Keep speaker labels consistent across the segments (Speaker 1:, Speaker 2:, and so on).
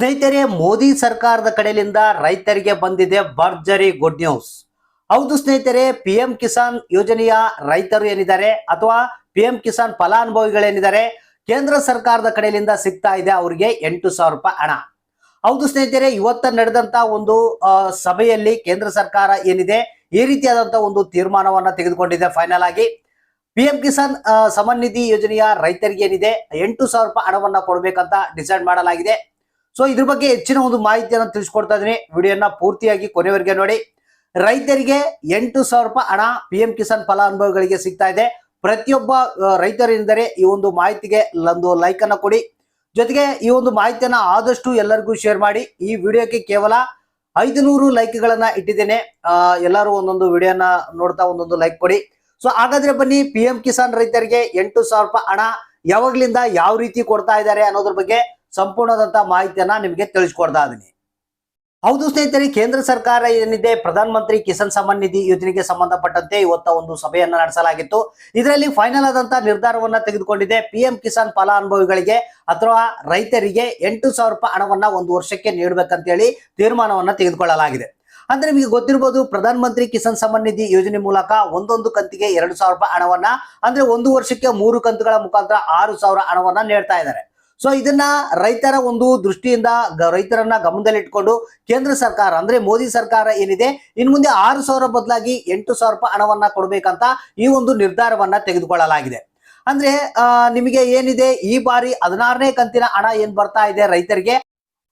Speaker 1: ಸ್ನೇಹಿತರೆ, ಮೋದಿ ಸರ್ಕಾರದ ಕಡೆಯಿಂದ ರೈತರಿಗೆ ಬಂದಿದೆ ಭರ್ಜರಿ ಗುಡ್ ನ್ಯೂಸ್ ಹೌದು ಸ್ನೇಹಿತರೆ ಪಿ ಎಂ ಕಿಸಾನ್ ಯೋಜನೆಯ ರೈತರು ಏನಿದ್ದಾರೆ ಅಥವಾ ಪಿ ಎಂ ಕಿಸಾನ್ ಫಲಾನುಭವಿಗಳೇನಿದ್ದಾರೆ, ಕೇಂದ್ರ ಸರ್ಕಾರದ ಕಡೆಯಿಂದ ಸಿಗ್ತಾ ಇದೆ ಅವರಿಗೆ ಎಂಟು ಸಾವಿರ ರೂಪಾಯಿ ಹಣ. ಹೌದು ಸ್ನೇಹಿತರೆ, ಇವತ್ತ ನಡೆದಂತ ಒಂದು ಸಭೆಯಲ್ಲಿ ಕೇಂದ್ರ ಸರ್ಕಾರ ಏನಿದೆ, ಈ ರೀತಿಯಾದಂತ ಒಂದು ತೀರ್ಮಾನವನ್ನ ತೆಗೆದುಕೊಂಡಿದೆ ಫೈನಲ್ ಆಗಿ. ಪಿ ಎಂ ಕಿಸಾನ್ ಸಮನ್ನಿಧಿ ಯೋಜನೆಯ ರೈತರಿಗೆ ಏನಿದೆ, ಎಂಟು ಸಾವಿರ ರೂಪಾಯಿ ಹಣವನ್ನ ಕೊಡಬೇಕಂತ ಡಿಸೈಡ್ ಮಾಡಲಾಗಿದೆ. ಸೊ ಇದ್ರ ಬಗ್ಗೆ ಹೆಚ್ಚಿನ ಒಂದು ಮಾಹಿತಿಯನ್ನು ತಿಳಿಸ್ಕೊಡ್ತಾ ಇದೀನಿ ವಿಡಿಯೋನ ಪೂರ್ತಿಯಾಗಿ ಕೊನೆವರೆಗೆ ನೋಡಿ. ರೈತರಿಗೆ ಎಂಟು ಸಾವಿರ ರೂಪಾಯಿ ಹಣ ಪಿ ಎಂ ಕಿಸಾನ್ ಫಲಾನುಭವಿಗಳಿಗೆ ಸಿಗ್ತಾ ಇದೆ. ಪ್ರತಿಯೊಬ್ಬ ರೈತರಿಂದರೆ ಈ ಒಂದು ಮಾಹಿತಿಗೆ ಒಂದು ಲೈಕ್ ಅನ್ನ ಕೊಡಿ. ಜೊತೆಗೆ ಈ ಒಂದು ಮಾಹಿತಿಯನ್ನ ಆದಷ್ಟು ಎಲ್ಲರಿಗೂ ಶೇರ್ ಮಾಡಿ. ಈ ವಿಡಿಯೋಕ್ಕೆ ಕೇವಲ ಐದು ನೂರು ಲೈಕ್ಗಳನ್ನ ಇಟ್ಟಿದ್ದೇನೆ. ಆ, ಎಲ್ಲರೂ ಒಂದೊಂದು ವಿಡಿಯೋನ ನೋಡ್ತಾ ಒಂದೊಂದು ಲೈಕ್ ಕೊಡಿ. ಸೊ ಹಾಗಾದ್ರೆ ಬನ್ನಿ ಪಿ ಎಂ ಕಿಸಾನ್ ರೈತರಿಗೆ ಎಂಟು ಸಾವಿರ ರೂಪಾಯಿ ಹಣ ಯಾವಾಗ್ಲಿಂದ ಯಾವ ರೀತಿ ಕೊಡ್ತಾ ಇದ್ದಾರೆ ಅನ್ನೋದ್ರ ಬಗ್ಗೆ ಸಂಪೂರ್ಣವಾದಂತ ಮಾಹಿತಿಯನ್ನ ನಿಮಗೆ ತಿಳಿಸ್ಕೊಡ್ತಾ ಇದೀನಿ. ಹೌದು ಸ್ನೇಹಿತರೆ, ಕೇಂದ್ರ ಸರ್ಕಾರ ಏನಿದೆ? ಪ್ರಧಾನ ಮಂತ್ರಿ ಕಿಸಾನ್ ಸಮ್ಮಾನ್ ನಿಧಿ ಯೋಜನೆಗೆ ಸಂಬಂಧಪಟ್ಟಂತೆ ಇವತ್ತ ಒಂದು ಸಭೆಯನ್ನ ನಡೆಸಲಾಗಿತ್ತು. ಇದರಲ್ಲಿ ಫೈನಲ್ ಆದಂತ ನಿರ್ಧಾರವನ್ನ ತೆಗೆದುಕೊಂಡಿದೆ. ಪಿ ಎಂ ಕಿಸಾನ್ ಫಲಾನುಭವಿಗಳಿಗೆ ಅಥವಾ ರೈತರಿಗೆ ಎಂಟು ಸಾವಿರ ರೂಪಾಯಿ ಹಣವನ್ನ ಒಂದು ವರ್ಷಕ್ಕೆ ನೀಡಬೇಕಂತೇಳಿ ತೀರ್ಮಾನವನ್ನ ತೆಗೆದುಕೊಳ್ಳಲಾಗಿದೆ. ಅಂದ್ರೆ ನಿಮಗೆ ಗೊತ್ತಿರಬಹುದು ಪ್ರಧಾನ ಮಂತ್ರಿ ಕಿಸಾನ್ ಸಮ್ಮಾನ್ ನಿಧಿ ಯೋಜನೆ ಮೂಲಕ ಒಂದೊಂದು ಕಂತಿಗೆ ಎರಡು ಸಾವಿರ ರೂಪಾಯಿ ಹಣವನ್ನ, ಅಂದ್ರೆ ಒಂದು ವರ್ಷಕ್ಕೆ ಮೂರು ಕಂತುಗಳ ಮುಖಾಂತರ ಆರು ಸಾವಿರ ಹಣವನ್ನ ನೀಡ್ತಾ ಇದ್ದಾರೆ. ಸೊ ಇದನ್ನ ರೈತರ ಒಂದು ದೃಷ್ಟಿಯಿಂದ ರೈತರನ್ನ ಗಮನದಲ್ಲಿಟ್ಕೊಂಡು ಕೇಂದ್ರ ಸರ್ಕಾರ, ಅಂದ್ರೆ ಮೋದಿ ಸರ್ಕಾರ ಏನಿದೆ, ಇನ್ ಮುಂದೆ ಆರು ಸಾವಿರ ಬದಲಾಗಿ ಎಂಟು ಸಾವಿರ ರೂಪಾಯಿ ಹಣವನ್ನ ಕೊಡಬೇಕಂತ ಈ ಒಂದು ನಿರ್ಧಾರವನ್ನ ತೆಗೆದುಕೊಳ್ಳಲಾಗಿದೆ. ಅಂದ್ರೆ ನಿಮಗೆ ಏನಿದೆ, ಈ ಬಾರಿ ಹದಿನಾರನೇ ಕಂತಿನ ಹಣ ಏನ್ ಬರ್ತಾ ಇದೆ ರೈತರಿಗೆ?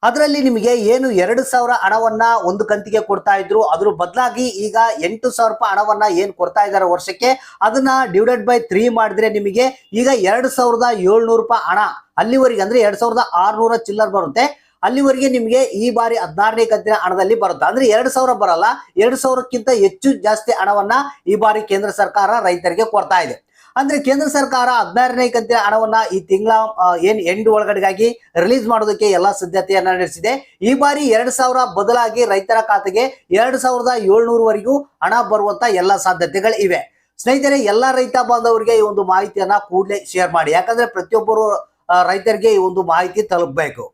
Speaker 1: ಅದರಲ್ಲಿ ನಿಮಗೆ ಏನು ಎರಡು ಸಾವಿರ ಹಣವನ್ನ ಒಂದು ಕಂತಿಗೆ ಕೊಡ್ತಾ ಇದ್ರು, ಅದ್ರ ಬದಲಾಗಿ ಈಗ ಎಂಟು ಸಾವಿರ ರೂಪಾಯಿ ಹಣವನ್ನ ಏನ್ ಕೊಡ್ತಾ ಇದ್ದಾರೆ ವರ್ಷಕ್ಕೆ, ಅದನ್ನ ಡಿವೈಡೆಡ್ ಬೈ ತ್ರೀ ಮಾಡಿದ್ರೆ ನಿಮಗೆ ಈಗ ಎರಡು ಸಾವಿರದ ಏಳ್ನೂರು ರೂಪಾಯಿ ಹಣ. ಅಲ್ಲಿವರೆಗೆ ಅಂದ್ರೆ ಎರಡ್ ಸಾವಿರದ ಆರ್ನೂರ ಚಿಲ್ಲರ್ ಬರುತ್ತೆ. ಅಲ್ಲಿವರೆಗೆ ನಿಮಗೆ ಈ ಬಾರಿ ಹದಿನಾರನೇ ಕಂತಿನ ಹಣದಲ್ಲಿ ಬರುತ್ತೆ. ಅಂದ್ರೆ ಎರಡು ಸಾವಿರ ಬರಲ್ಲ, ಎರಡು ಸಾವಿರಕ್ಕಿಂತ ಹೆಚ್ಚು ಜಾಸ್ತಿ ಹಣವನ್ನ ಈ ಬಾರಿ ಕೇಂದ್ರ ಸರ್ಕಾರ ರೈತರಿಗೆ ಕೊಡ್ತಾ ಇದೆ. ಅಂದ್ರೆ ಕೇಂದ್ರ ಸರ್ಕಾರ ಹದಿನಾರನೇ ಕಂತಿನ ಹಣವನ್ನ ಈ ತಿಂಗಳ ಏನ್ ಎಂಡ್ ಒಳಗಡೆಗಾಗಿ ರಿಲೀಸ್ ಮಾಡೋದಕ್ಕೆ ಎಲ್ಲಾ ಸಿದ್ಧತೆಯನ್ನ ನಡೆಸಿದೆ. ಈ ಬಾರಿ ಎರಡ್ ಸಾವಿರ ಬದಲಾಗಿ ರೈತರ ಖಾತೆಗೆ ಎರಡ್ ಸಾವಿರದ ಏಳ್ನೂರವರೆಗೂ ಹಣ ಬರುವಂತ ಎಲ್ಲಾ ಸಾಧ್ಯತೆಗಳು ಇವೆ. ಸ್ನೇಹಿತರೆ, ಎಲ್ಲಾ ರೈತ ಬಾಂಧವರಿಗೆ ಈ ಒಂದು ಮಾಹಿತಿಯನ್ನ ಕೂಡಲೇ ಶೇರ್ ಮಾಡಿ. ಯಾಕಂದ್ರೆ ಪ್ರತಿಯೊಬ್ಬರು ರೈತರಿಗೆ ಈ ಒಂದು ಮಾಹಿತಿ ತಲುಪಬೇಕು.